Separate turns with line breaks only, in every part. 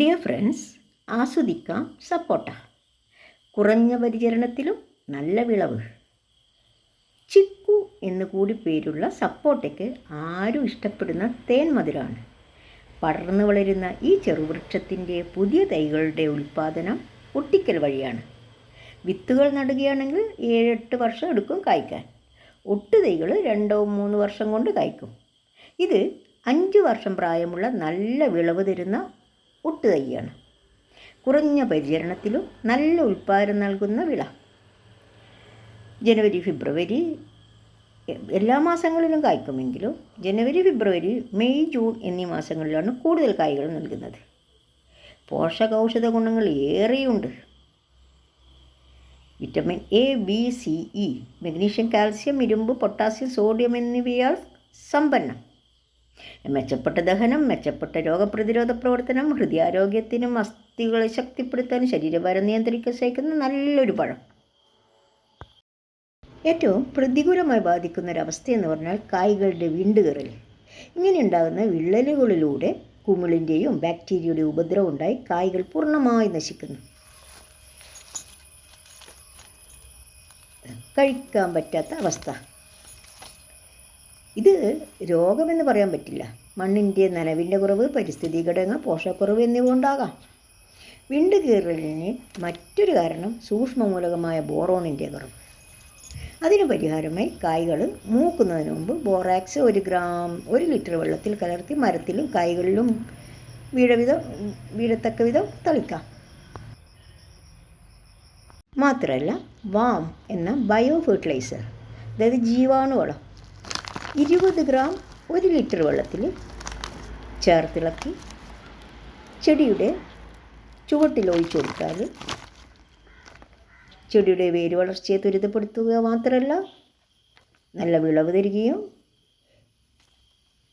Dear friends ആസ്വദിക്കാം സപ്പോട്ട കുറഞ്ഞ പരിചരണത്തിലും നല്ല വിളവ്. ചിക്കു എന്ന് കൂടി പേരുള്ള സപ്പോട്ടയ്ക്ക് ആരും ഇഷ്ടപ്പെടുന്ന തേൻ മധുരമാണ് പടർന്നു വളരുന്ന ഈ ചെറുവൃക്ഷത്തിന്റെ പുതിയ തൈകളുടെ ഉൽപ്പാദനം ഒട്ടിക്കൽ വഴിയാണ്. വിത്തുകൾ നടുകയാണെങ്കിൽ ഏഴെട്ട് വർഷം എടുക്കും കായ്ക്കാൻ. ഒട്ടു തൈകൾ രണ്ടോ മൂന്ന് വർഷം കൊണ്ട് കായ്ക്കും. ഇത് അഞ്ച് വർഷം പ്രായമുള്ള നല്ല വിളവ് തരുന്ന ഒട്ട് തൈയാണ് കുറഞ്ഞ പരിചരണത്തിലും നല്ല ഉൽപ്പാദനം നൽകുന്ന വിള. ജനുവരി ഫെബ്രുവരി എല്ലാ മാസങ്ങളിലും കായ്ക്കുമെങ്കിലും ജനുവരി ഫെബ്രുവരി മെയ് ജൂൺ എന്നീ മാസങ്ങളിലാണ് കൂടുതൽ കായ്കൾ നൽകുന്നത്. പോഷകൗഷധ ഗുണങ്ങൾ ഏറെയുണ്ട്. Vitamin A B C E magnesium calcium ഇരുമ്പ് പൊട്ടാസ്യം സോഡിയം എന്നിവയാൽ സമ്പന്നം. മെച്ചപ്പെട്ട ദഹനം മെച്ചപ്പെട്ട രോഗപ്രതിരോധ പ്രവർത്തനം ഹൃദയാരോഗ്യത്തിനും അസ്ഥികളെ ശക്തിപ്പെടുത്താനും ശരീരഭാരം നിയന്ത്രിക്കാൻ സഹായിക്കുന്ന നല്ലൊരു പഴം. ഏറ്റവും പ്രതികൂലമായി ബാധിക്കുന്ന ഒരവസ്ഥ എന്ന് പറഞ്ഞാൽ കായ്കളുടെ വിണ്ടുകീറൽ ഇങ്ങനെ ഉണ്ടാകുന്ന വിള്ളലുകളിലൂടെ കുമിളിന്റെയും ബാക്ടീരിയയുടെയും ഉപദ്രവം ഉണ്ടായി കായ്കൾ പൂർണമായി നശിക്കുന്നു. കഴിക്കാൻ പറ്റാത്ത അവസ്ഥ. ഇത് രോഗമെന്ന് പറയാൻ പറ്റില്ല. മണ്ണിന്റെ നനവിന്റെ കുറവ് പരിസ്ഥിതി ഘടകങ്ങൾ പോഷകക്കുറവ് എന്നിവ ഉണ്ടാകാം. വിണ്ട് കീറലിന് മറ്റൊരു കാരണം സൂക്ഷ്മമൂലകമായ ബോറോണിന്റെ കുറവ്. അതിന് പരിഹാരമായി കായ്കൾ മൂക്കുന്നതിന് മുമ്പ് ബോറാക്സ് ഒരു ഗ്രാം ഒരു ലിറ്റർ വെള്ളത്തിൽ കലർത്തി മരത്തിലും കായ്കളിലും വീഴവിധം വീഴത്തക്ക വിധം തളിക്കാം. മാത്രമല്ല വാം എന്ന ബയോ ഫെർട്ടിലൈസർ അതായത് ജീവാണുവളം ഇരുപത് ഗ്രാം ഒരു ലിറ്റർ വെള്ളത്തിൽ ചേർത്തിളക്കി ചെടിയുടെ ചുവട്ടിൽ ഒഴിച്ചു കൊടുത്താൽ ചെടിയുടെ വേര് വളർച്ചയെ ത്വരിതപ്പെടുത്തുക മാത്രമല്ല നല്ല വിളവ് തരികയും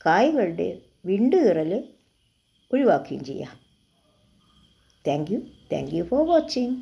കായ്കളുടെ വിണ്ടുകീറൽ ഒഴിവാക്കുകയും ചെയ്യാം. Thank you thank you for watching